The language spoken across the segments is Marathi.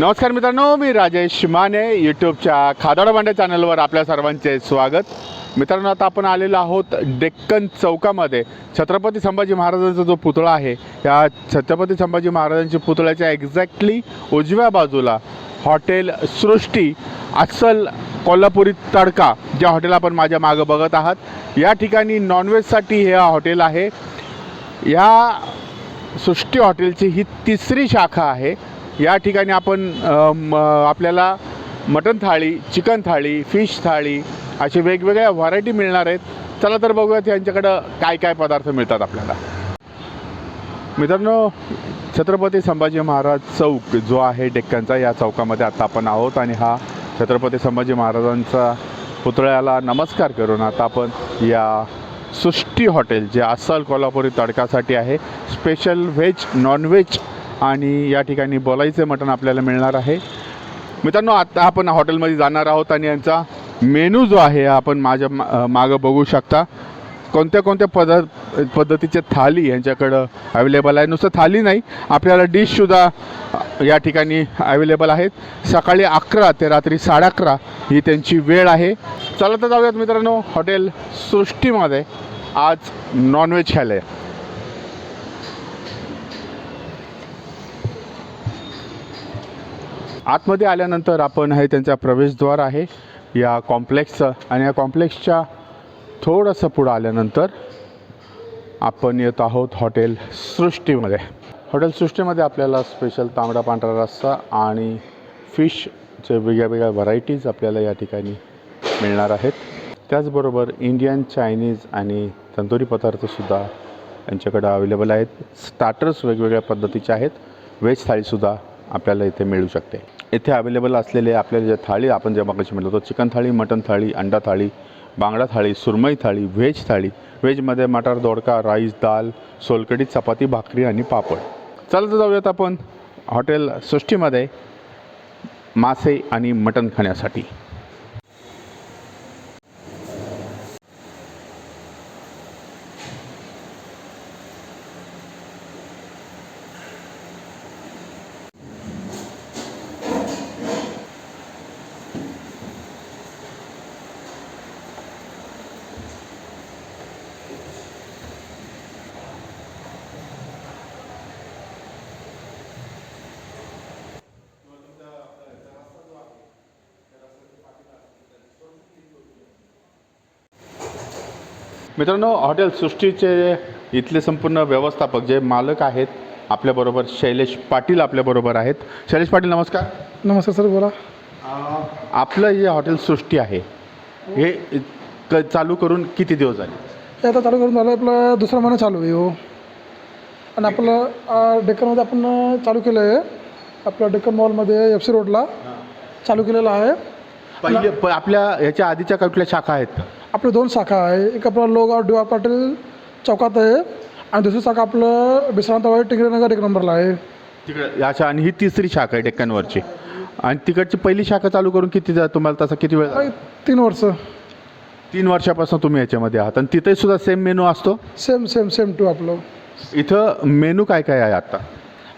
नमस्कार मित्रांनो मी राजेश माने यूट्यूबच्या खादाड भांडे चॅनलवर आपल्या सर्वांचे स्वागत. मित्रांनो आता आपण आलेलो आहोत डेक्कन चौकामध्ये. छत्रपती संभाजी महाराजांचा जो पुतळा आहे या छत्रपती संभाजी महाराजांच्या पुतळ्याच्या एक्झॅक्टली उजव्या बाजूला हॉटेल सृष्टी अस्सल कोल्हापुरी तडका ज्या हॉटेल आपण माझ्या मागं बघत आहात. या ठिकाणी नॉनव्हेजसाठी हे हॉटेल आहे. या सृष्टी हॉटेलची ही तिसरी शाखा आहे. या ठिकाणी आपण म, आपल्याला मटन थाळी चिकन थाळी फिश थाळी अशी वेगवेगळ्या व्हरायटी मिळणार आहेत. चला तर बघूयात यांच्याकडं काय काय पदार्थ मिळतात आपल्याला. मित्रांनो छत्रपती संभाजी महाराज चौक जो आहे डेक्कनचा या चौकामध्ये आता आपण आहोत आणि हा छत्रपती संभाजी महाराजांचा पुतळ्याला नमस्कार करून आता आपण या सृष्टी हॉटेल जे अस्सल कोल्हापुरी तडकासाठी आहे स्पेशल व्हेज नॉनव्हेज आणि या ठिकाणी बोलायचे मटण आपल्याला मिळणार आहे. मित्रांनो आता आपण हॉटेलमध्ये जाणार आहोत आणि यांचा मेनू जो आहे आपण माझ्या मा- मागं बघू शकता. कोणत्या कोणत्या पद पद्धतीचे थाली यांच्याकडं अवेलेबल आहे? नुसतं थाली नाही आपल्याला डिशसुद्धा या ठिकाणी अवेलेबल आहेत. सकाळी अकरा ते रात्री साडे अकरा ही त्यांची वेळ आहे. चला तर जाऊयात मित्रांनो हॉटेल सृष्टीमध्ये. आज नॉनव्हेज खायला आतमध्ये आल्यानंतर आपण हे त्यांचा प्रवेशद्वार आहे. या कॉम्प्लेक्सचं आणि या कॉम्प्लेक्सच्या थोडंसं पुढं आल्यानंतर आपण येत आहोत हॉटेल सृष्टीमध्ये. हॉटेल सृष्टीमध्ये आपल्याला स्पेशल तांबडा पांढरा रस्सा आणि फिशचे वेगळ्या वेगळ्या व्हरायटीज आपल्याला या ठिकाणी मिळणार आहेत. त्याचबरोबर इंडियन चायनीज आणि तंदुरी पदार्थसुद्धा यांच्याकडं अवेलेबल आहेत. स्टार्टर्स वेगवेगळ्या पद्धतीचे आहेत. व्हेज थाळीसुद्धा आपल्याला इथे मिळू शकते. इथे अवेलेबल असलेले आपल्याला जे थाळी आपण ज्या मागाशी म्हटलं होतं चिकन थाळी मटन थाळी अंडा थाळी बांगडा थाळी सुरमई थाळी व्हेज थाळी. व्हेजमध्ये मटार दोडका राईस दाल सोलकडी चपाती भाकरी आणि पापड. चालत जाऊयात आपण हॉटेल सृष्टीमध्ये मासे आणि मटण खाण्यासाठी. मित्रांनो हॉटेल सृष्टीचे इथले संपूर्ण व्यवस्थापक जे मालक आहेत आपल्याबरोबर शैलेश पाटील आपल्याबरोबर आहेत. शैलेश पाटील नमस्कार. नमस्कार सर बोला. आपलं जे हॉटेल सृष्टी आहे. हे क चालू करून किती दिवस झाले? हे आता चालू करून झालं आपलं दुसरा महिना चालू आहे हो. आणि आपलं अं, डेक्कनमध्ये आपण अं, चालू केलं आहे आपलं डेक्कन मॉलमध्ये एफ सी रोडला चालू केलेलं आहे. पहिले प आपल्या ह्याच्या आधीच्या कुठल्या शाखा आहेत? आपले दोन शाखा आहे. एक आपलं लोगाव डी वाय पाटील चौकात आहे आणि दुसरी शाखा आपलं विश्रांतवाडी टिंगरेनगर एक नंबरला आहे. तिकडे याच्या आणि ही तिसरी शाखा आहे डेक्कनवरची. आणि तिकडची पहिली शाखा चालू करून किती जा तुम्हाला तसा किती वेळ काही तीन वर्ष. तीन वर्षापासून तुम्ही याच्यामध्ये आहात. आणि तिथे सुद्धा सेम मेनू असतो? सेम सेम सेम टू आपलं. इथं मेनू काय काय आहे आता?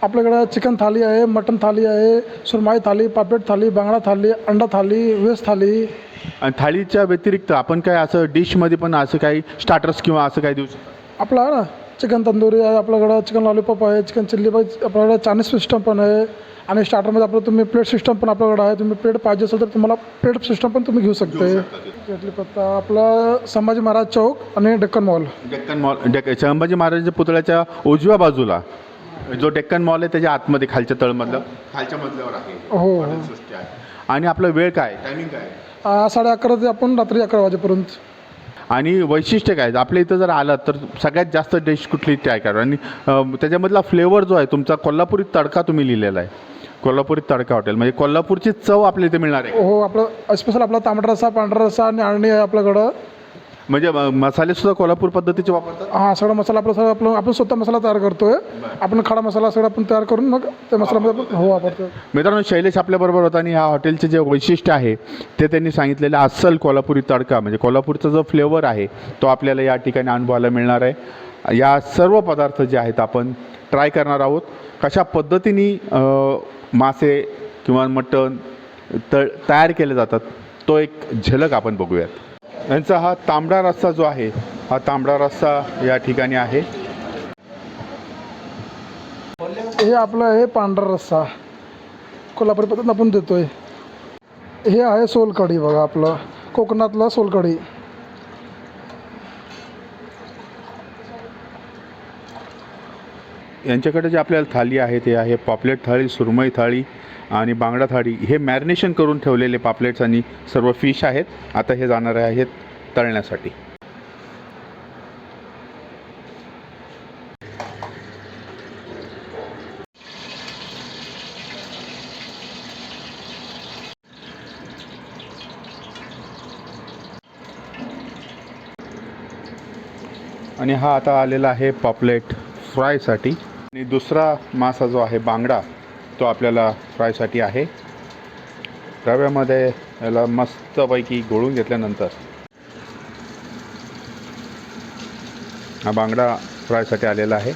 आपल्याकडं चिकन थाली आहे मटन थाली आहे सुरमाई थाली पापलेट थाली बांगडा थाली अंडा थाली व्हेज थाली. आणि थाळीच्या व्यतिरिक्त आपण काय असं डिशमध्ये पण असं काही स्टार्टर्स किंवा असं काही देऊ शकतो? आपलं आहे ना चिकन तंदुरी आहे आपल्याकडं चिकन लॉलीपॉप आहे चिकन चिल्ली पाहिजे आपल्याकडं चायनीज सिस्टम पण आहे. आणि स्टार्टरमध्ये आपलं तुम्ही प्लेट सिस्टम पण आपल्याकडं आहे. तुम्ही प्लेट पाहिजे असेल तर तुम्हाला प्लेट सिस्टम पण तुम्ही घेऊ शकते. घेतली पत्ता आपला संभाजी महाराज चौक आणि डेक्कन मॉल डेक्कन मॉल डेक संभाजी महाराजांच्या पुतळ्याच्या उजव्या बाजूला जो डेक्कन मॉल आहे त्याच्या आतमध्ये खालच्या तळमधलं. खालच्या मधल्यावर आहे. हो हो. सृष्टी आहे. आणि आपला वेळ काय? टायमिंग काय? आ, साडे अकरा ते आपण रात्री अकरा वाजेपर्यंत. आणि वैशिष्ट्य काय? आपल्या इथं जर आलं तर सगळ्यात जास्त डिश कुठली ट्राय करा आणि अं, त्याच्यामधला फ्लेवर जो आहे तुमचा कोल्हापुरी तडका तुम्ही लिहिलेला आहे. कोल्हापुरी तडका हॉटेल म्हणजे कोल्हापूरची चव आपल्या इथे मिळणार आहे. हो आपलं स्पेशल आपला तांबडा रस्सा पांढरा रस्सा आणि आळणी आहे आपल्याकडं. म्हणजे मसाले सुद्धा कोल्हापूर पद्धतीचे वापरतात? हां सगळा मसाला आपला सगळं आपलं आपण स्वतः मसाला तयार करतोय. आपण खडा मसाला सगळं आपण तयार करून मग त्या मसाल्यामध्ये हो वापरतो मित्रांनो शैलेश आपल्याबरोबर होता आणि ह्या हॉटेलचे जे वैशिष्ट्य आहे ते त्यांनी सांगितलेलं अस्सल कोल्हापुरी तडका. म्हणजे कोल्हापूरचा जो फ्लेवर आहे तो आपल्याला या ठिकाणी अनुभवायला मिळणार आहे. या सर्व पदार्थ जे आहेत आपण ट्राय करणार आहोत. कशा पद्धतीने मासे किंवा मटण तळ तयार केले जातात तो एक झलक आपण बघूयात. यांचा हा तांबडा रस्सा जो आहे हा तांबडा रस्सा या ठिकाणी आहे. हे आपलं आहे पांढरा रस्सा. कोल्हापूर पद्धतीनं आपण देतोय. हे आहे सोलकढी बघा आपलं. कोकणातला सोलकढी. यांच्याकडे जे आपल्याला थाली आहे ते आहे पापलेट थाळी सुरमई थाळी आणि बांगडा थाळी. हे मॅरिनेशन करून ठेवलेले पापलेट्स आणि सर्व फिश आहेत. आता हे जाणारे आहेत तळण्यासाठी. आणि हा आता आलेला आहे पॉपलेट फ्रायसाठी. आणि दुसरा मासा जो आहे बांगडा तो आपल्याला फ्रायसाठी आहे. रव्यामध्ये याला मस्तपैकी गोळून घेतल्यानंतर हा बांगडा फ्रायसाठी आलेला आहे.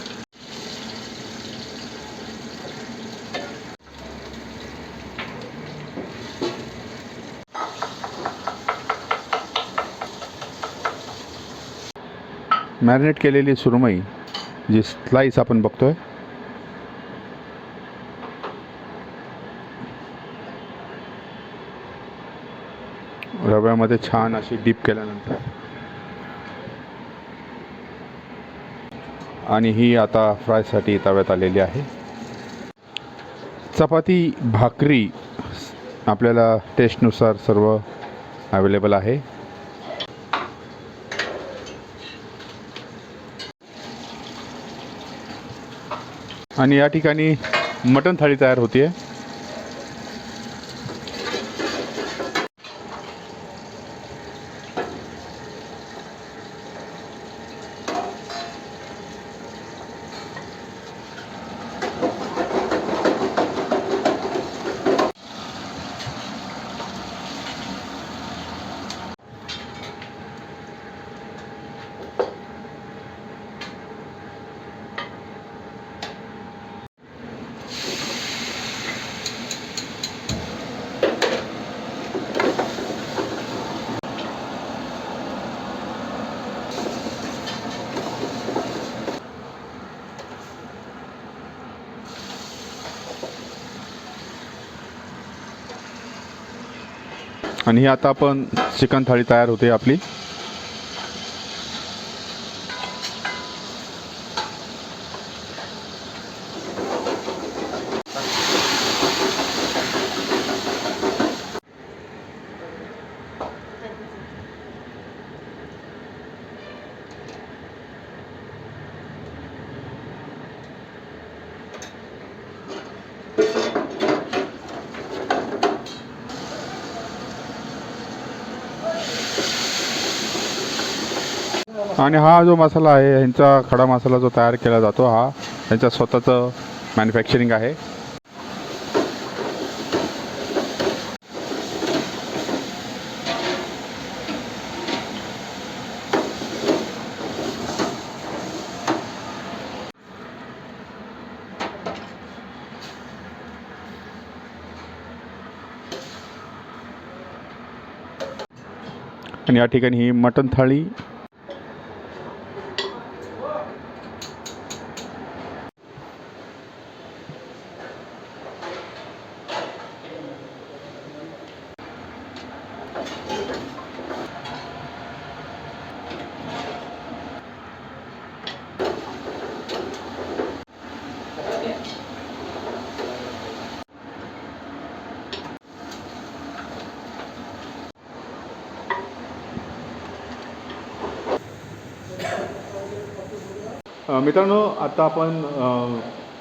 मॅरिनेट केलेली सुरमई जी स्लाईस आपण बघतोय रव्यामध्ये छान अशी डीप केल्यानंतर. आणि ही आता फ्रायसाठी तव्यात आलेली आहे. चपाती भाकरी आपल्याला टेस्टनुसार सर्व अवेलेबल आहे. आणि या ठिकाणी मटण थाळी तयार होते आणि ही आता आपण चिकन थाळी तयार होते आपली. आणि हा जो मसाला आहे ह्यांचा खडा मसाला जो तयार केला जातो हा ह्यांच्या स्वतःचं मॅन्युफॅक्चरिंग आहे. आणि या ठिकाणी ही मटण थाळी मित्रांनो आता आपण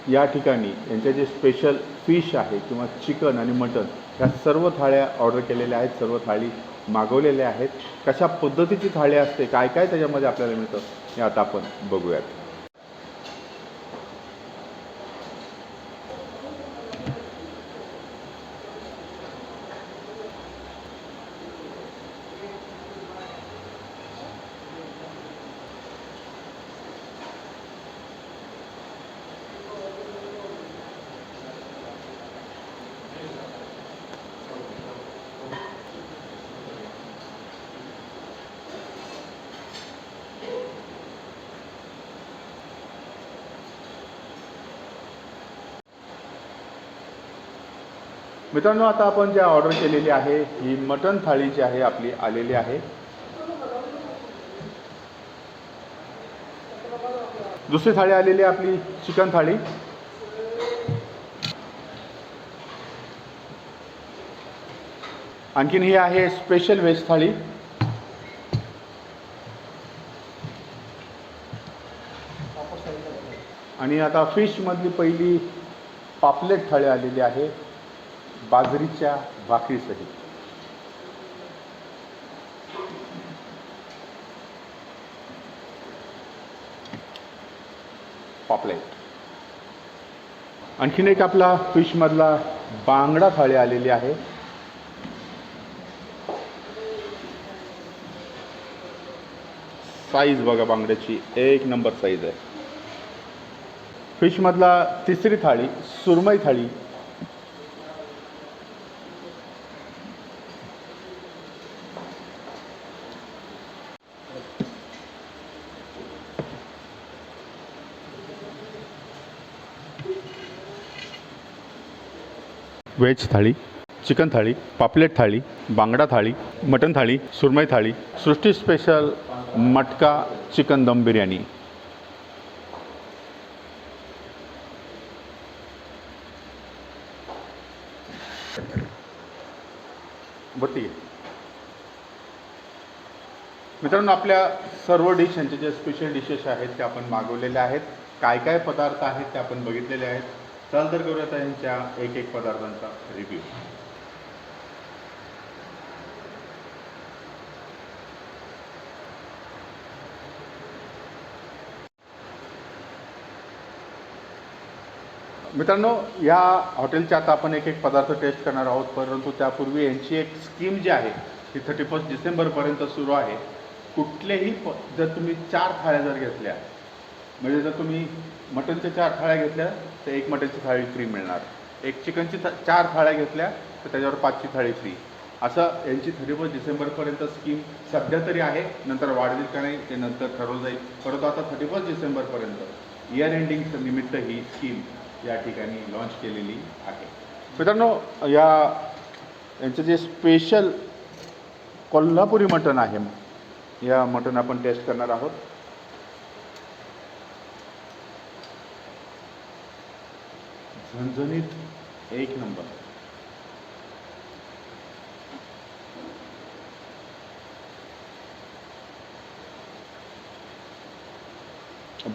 या ठिकाणी यांचे जे स्पेशल फिश आहे किंवा चिकन आणि मटन ह्या सर्व थाळ्या ऑर्डर केलेल्या आहेत सर्व थाळी मागवलेल्या आहेत. कशा पद्धतीची थाळी असते काय काय त्याच्यामध्ये आपल्याला मिळतं हे आता आपण बघूयात. मित्रांनो आता आपण जे ऑर्डर केलेली आहे ही मटन थाळी जी आहे आपली आलेली आहे. दुसरी थाळी आलेली आहे आपली चिकन थाळी. आणखीन ही आहे स्पेशल व्हेज थाळी. आणि आता फिशमधली पहिली पापलेट थाळी आलेली आहे. बाजरीच्या भाकरीसहित पॉपलेट. आणखीन एक आपला फिशमधला बांगडा थाळी आलेली आहे. साईज बघा बांगड्याची एक नंबर साईज आहे. फिशमधला तिसरी थाळी सुरमई थाळी व्हेज थाळी चिकन थाळी पापलेट थाळी बांगडा थाळी मटन थाळी सुरमई थाळी सृष्टी स्पेशल मटका चिकन दम बिर्याणी. बत्ती मित्रांनो आपल्या सर्व डिश यांचे जे स्पेशल डिशेस आहेत ते आपण मागवलेले आहेत. काय काय पदार्थ आहेत ते आपण बघितलेले आहेत. चल तर करूयात यांच्या एक एक पदार्थांचा रिव्ह्यू मित्रांनो या हॉटेलच्या आता आपण एक एक पदार्थ टेस्ट करणार आहोत. परंतु त्यापूर्वी यांची एक स्कीम जी आहे ती थर्टी फर्स्ट डिसेंबरपर्यंत सुरू आहे. कुठलेही प जर तुम्ही चार थाळ्या जर घेतल्या म्हणजे जर तुम्ही मटनच्या चार थाळ्या घेतल्या तर एक मटनची थाळी फ्री मिळणार. एक चिकनची था चार थाळ्या घेतल्या तर त्याच्यावर पाचची थाळी फ्री असं यांची थर्टी फर्स्ट डिसेंबरपर्यंत स्कीम सध्या तरी आहे. नंतर वाढेल का नाही ते नंतर ठरवलं जाईल. परंतु आता थर्टी फर्स्ट डिसेंबरपर्यंत इयर एंडिंगचं निमित्त ही स्कीम या ठिकाणी लॉन्च केलेली आहे. मित्रांनो या यांचं जे स्पेशल कोल्हापुरी मटण आहे या मटण आपण टेस्ट करणार आहोत. झणझणीत एक नंबर.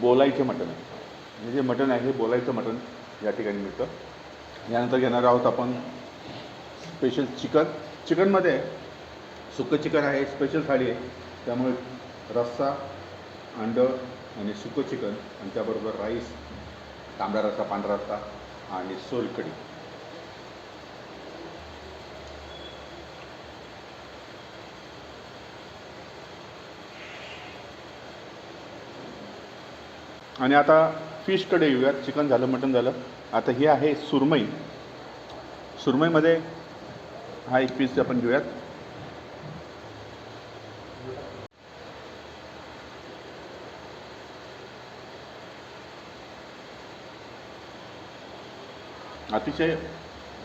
बोलायचे मटण. हे जे मटण आहे हे बोलायचं मटण या ठिकाणी मिळतं. यानंतर घेणार आहोत आपण स्पेशल चिकन चिकनमध्ये सुकं चिकन आहे स्पेशल थाळी आहे. त्यामुळे रस्सा अंड आणि सुकं चिकन आणि त्याबरोबर राईस तांबडा रस्सा पांढरा रस्सा. आणि सोलकढी. आणि आता फिशकडे येऊयात. चिकन झालं मटण झालं. आता ही आहे सुरमई. सुरमईमध्ये हा एक पीस आपण घेऊयात. अतिशय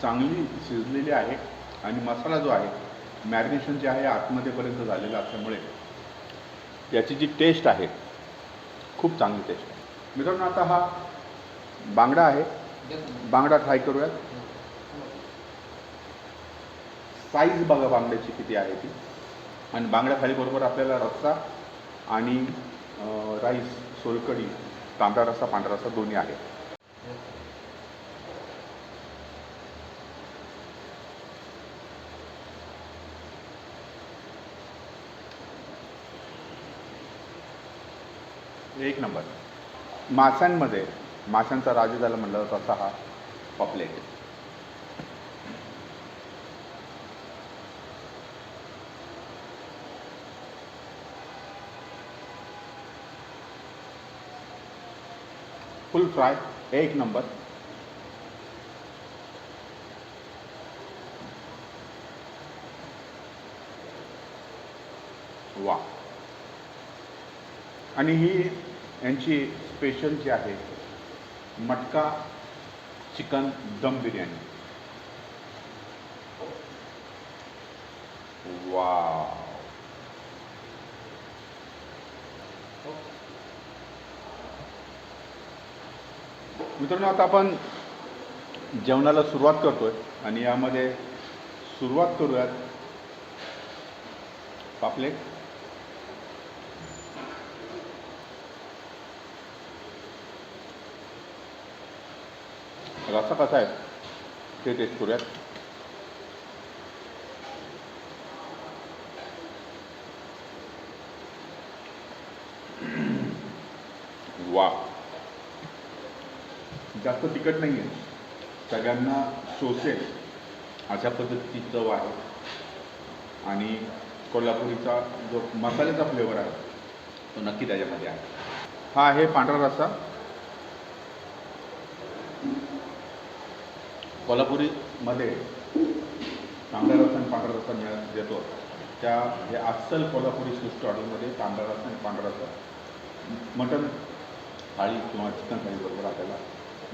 चांगली शिजलेली आहे आणि मसाला जो आहे मॅरिनेशन जे आहे आतमध्येपर्यंत झालेलं असल्यामुळे याची जी टेस्ट आहे खूप चांगली टेस्ट आहे. मित्रांनो आता हा बांगडा आहे. बांगडा ट्राय करूयात. साईज बघा बांगड्याची किती आहे ती. आणि बांगड्या थाळीबरोबर आपल्याला रस्सा आणि राईस सोलकढी तांबडा रस्सा पांढरा रस्सा दोन्ही आहे. म्हणजे एक नंबर. माशांमध्ये माशांचा राजा झाला म्हणलं जातं असा हा पॉपलेट फुल फ्राय एक नंबर. वा आणि ही यांची स्पेशल जी आहे मटका चिकन दम बिर्याणी. वा मित्रांनो आता आपण जेवणाला सुरुवात करतोय आणि यामध्ये सुरुवात करूयात पापलेट रस्सा कसा आहे ते टेस्ट करूयात वा जास्त तिखट नाही आहे सगळ्यांना सोसेल अशा पद्धतीची चव आहे आणि कोल्हापुरीचा जो मसाल्याचा फ्लेवर आहे. तो नक्की त्याच्यामध्ये आहे. हा आहे पांढरा रस्सा. कोल्हापुरीमध्ये तांबडा रस्सा आणि पांढरा रस्सा मिळत देतो. त्या हे अस्सल कोल्हापुरी सृष्टी हॉटेलमध्ये तांबडा रस्सा आणि पांढरा रस्सा मटन थाळी किंवा चिकन थाळीबरोबर आपल्याला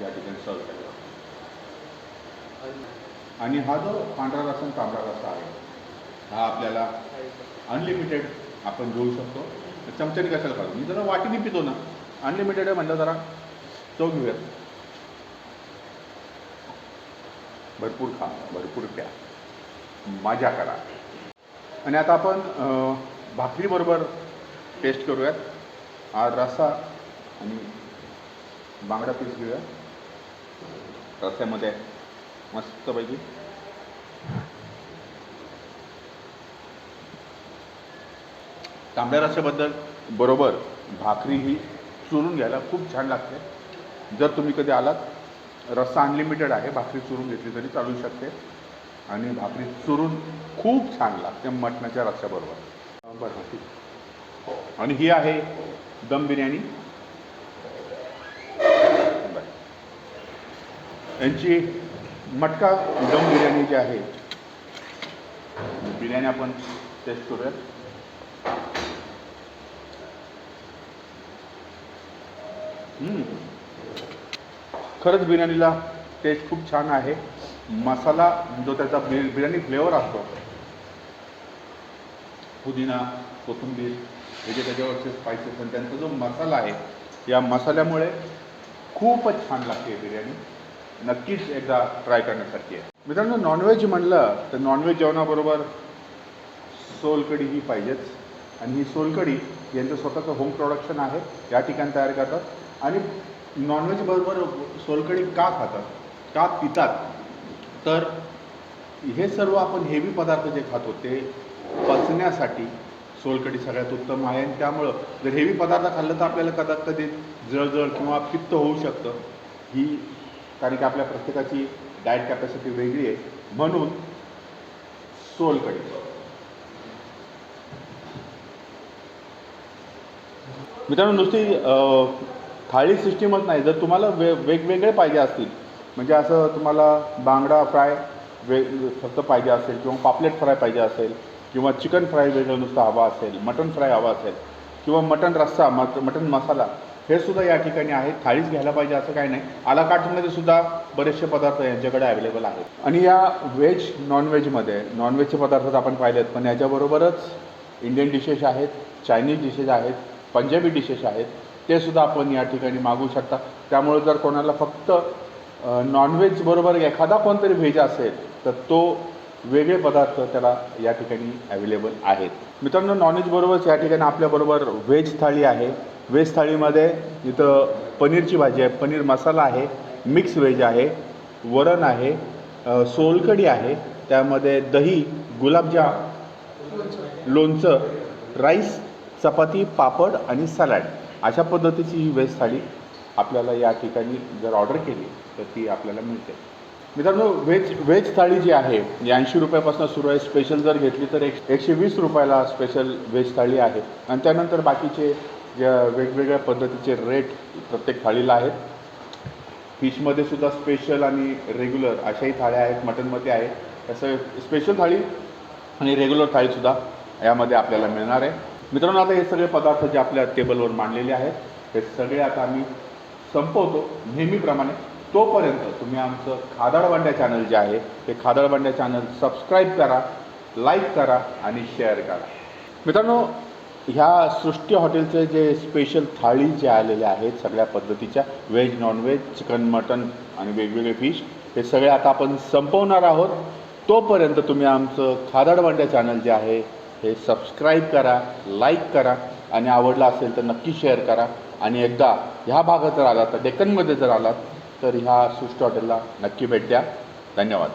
या ठिकाणी सर्व केला आणि हा जो पांढरा रस्सा आणि तांबडा रस्सा आहे हा आपल्याला अनलिमिटेड आपण घेऊ शकतो. चमच्याने कशाला खातो मी जरा वाटीने पितो ना. अनलिमिटेड आहे म्हणलं जरा. तो घेऊयात. भरपूर खा भरपूर प्या. माझ्या करा. आणि आता आपण भाकरीबरोबर टेस्ट करूयात. हा रस्सा आणि बांगडा पीस घेऊया रस्त्यामध्ये मस्तपैकी. तांबड्या रस्त्याबद्दल बरोबर भाकरी ही चुरून घ्यायला खूप छान लागते. जर तुम्ही कधी आलात रस्सा अनलिमिटेड आहे भाकरी चुरून घेतली तरी चालू शकते. आणि भाकरी चुरून खूप छान लागते मटणाच्या रस्स्याबरोबर बरं ठीक. आणि ही आहे दम बिर्याणी. यांची मटका दम बिर्याणी जी आहे बिर्याणी आपण टेस्ट करूयात. हम्म. खरंच बिर्याणीला टेस्ट खूप छान आहे. मसाला जो त्याचा बिर्याणी फ्लेवर असतो. पुदिना कोथिंबीर हे जे त्याच्यावरचे स्पायसेस आणि त्यांचा जो मसाला आहे या मसाल्यामुळे खूपच छान लागते बिर्याणी. नक्कीच एकदा ट्राय करण्यासारखी आहे. मित्रांनो नॉनव्हेज म्हणलं तर नॉनव्हेज जेवणाबरोबर सोलकढी ही पाहिजेच. आणि ही सोलकढी यांचं स्वतःचं होम प्रोडक्शन आहे. या ठिकाणी तयार करतात. आणि नॉनव्हेज बरोबर सोलकढी का खातात? का पितात? तर हे सर्व आपण हेवी पदार्थ जे खातो ते पचण्यासाठी सोलकढी सगळ्यात उत्तम आहे. आणि त्यामुळं जर हेवी पदार्थ खाल्लं तर आपल्याला कदा कधी जळजळ किंवा पित्त होऊ शकतं. ही कारण की आपल्या प्रत्येकाची डाएट कॅपॅसिटी वेगळी आहे. म्हणून सोलकढी. मित्रांनो नुसती थाळी सिस्टीमच नाही जर तुम्हाला वे वेगवेगळे पाहिजे असतील म्हणजे असं तुम्हाला बांगडा फ्राय वे फक्त पाहिजे असेल किंवा पापलेट फ्राय पाहिजे असेल किंवा चिकन फ्राय वेगळं नुसतं हवा असेल मटन फ्राय हवा असेल किंवा मटन रस्सा मट मटन मसाला हे सुद्धा या ठिकाणी आहे थाळीच घ्यायला पाहिजे असं काही नाही. आला सुद्धा बरेचसे पदार्थ यांच्याकडे अवेलेबल आहेत. आणि या व्हेज नॉनव्हेजमध्ये नॉनव्हेजचे पदार्थ तर आपण पाहिलेत पण याच्याबरोबरच इंडियन डिशेस आहेत चायनीज डिशेस आहेत पंजाबी डिशेस आहेत ते सुद्धा आपण या ठिकाणी मागू शकता. त्यामुळे जर कोणाला फक्त नॉनव्हेज बरोबर एखादा कोणतरी व्हेज असेल तर तो वेगळे पदार्थ त्याला या ठिकाणी अवेलेबल आहेत. मित्रांनो नॉनव्हेज बरोबरच या ठिकाणी आपल्याबरोबर व्हेज थाळी आहे. व्हेज थाळीमध्ये इथं पनीरची भाजी आहे पनीर मसाला आहे मिक्स व्हेज आहे वरण आहे सोलकडी सोलकढी आहे त्यामध्ये दही गुलाबजाम लोणचं राईस चपाती पापड आणि सलाड. अशा पद्धतीची ही व्हेज थाळी आपल्याला या ठिकाणी जर ऑर्डर केली तर ती आपल्याला मिळते. मित्रांनो व्हेज व्हेज थाळी जी आहे जी ऐंशी रुपयापासून सुरू आहे. स्पेशल जर घेतली तर एक एकशे वीस रुपयाला स्पेशल व्हेज थाळी आहे. आणि त्यानंतर बाकीचे ज्या वेगवेगळ्या पद्धतीचे रेट प्रत्येक थाळीला आहेत. फिशमध्ये सुद्धा स्पेशल आणि रेग्युलर अशाही थाळ्या आहेत मटनमध्ये आहे तसं स्पेशल थाळी आणि रेग्युलर थाळीसुद्धा यामध्ये आपल्याला मिळणार आहे. मित्रांनो आता हे सगळे पदार्थ जे आपल्या टेबलवर मांडलेले आहेत हे सगळे आता आम्ही संपवतो नेहमीप्रमाणे. तोपर्यंत तुम्ही आमचं खादाडबांड्या चॅनल जे आहे ते खादाडबांड्या चॅनल सबस्क्राईब करा लाईक करा आणि शेअर करा. मित्रांनो ह्या सृष्टी हॉटेलचे जे स्पेशल थाळी जे आलेले आहेत सगळ्या पद्धतीच्या व्हेज नॉनव्हेज चिकन मटन आणि वेगवेगळे फिश हे सगळे आता आपण संपवणार आहोत. तोपर्यंत तुम्ही आमचं खादाडवांड्या चॅनल जे आहे हे सबस्क्राईब करा लाईक करा आणि आवडलं असेल तर नक्की शेअर करा. आणि एकदा ह्या भागात जर आलात तर डेक्कनमध्ये जर आलात तर ह्या सृष्टी हॉटेलला नक्की भेट द्या. धन्यवाद.